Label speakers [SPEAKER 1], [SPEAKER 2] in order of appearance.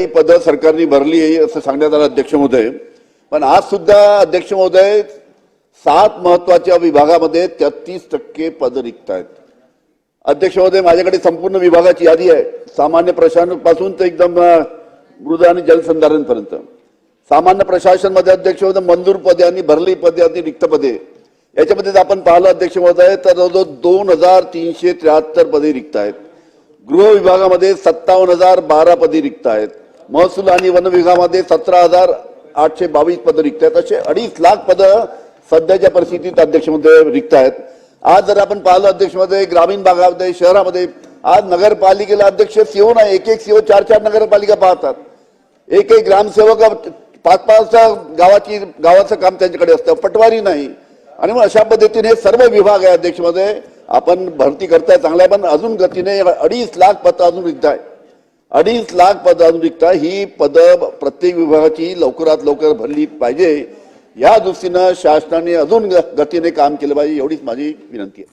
[SPEAKER 1] काही पदं सरकारने भरली आहे असं सांगण्यात आलं अध्यक्ष महोदय. पण आज सुद्धा अध्यक्ष महोदय सात महत्त्वाच्या विभागामध्ये तेहतीस टक्के पदं रिक्त आहेत अध्यक्ष महोदय माझ्याकडे संपूर्ण विभागाची यादी आहे. सामान्य प्रशासनापासून तर एकदम मृद आणि जलसंधारणपर्यंत. सामान्य प्रशासनमध्ये अध्यक्ष महोदय मंजूर पदे आणि भरली पदे आणि रिक्त पदे. याच्यामध्ये जर आपण पाहिलं अध्यक्ष महोदय तर जवळजवळ दोन हजार तीनशे त्र्याहत्तर पदे रिक्त आहेत. गृह विभागामध्ये सत्तावन्न हजार बारा पदे रिक्त आहेत. महसूल आणि वन विभागामध्ये सतरा हजार आठशे बावीस पदं रिक्त आहेत. असे अडीच लाख पदं सध्याच्या परिस्थितीत अध्यक्षमध्ये रिक्त आहेत. आज जर आपण पाहिलं अध्यक्षमध्ये ग्रामीण भागामध्ये शहरामध्ये आज नगरपालिकेला अध्यक्ष सीओ नाही एक एक सीओ चार चार नगरपालिका पाहतात. एक एक ग्रामसेवक पाच पाच गावाची गावाचं काम त्यांच्याकडे असतं पटवारी नाही. आणि मग अशा पद्धतीने हे सर्व विभाग आहे अध्यक्षमध्ये. आपण भरती करताय चांगल्या पण अजून गतीने अडीच लाख पदं अजून रिक्त आहे अडीच लाख पदं ही पदं प्रत्येक विभागाची लवकरात लवकर भरली पाहिजे. या दृष्टीनं शासनाने अजून ग- गतीने काम केलं पाहिजे एवढीच माझी विनंती आहे.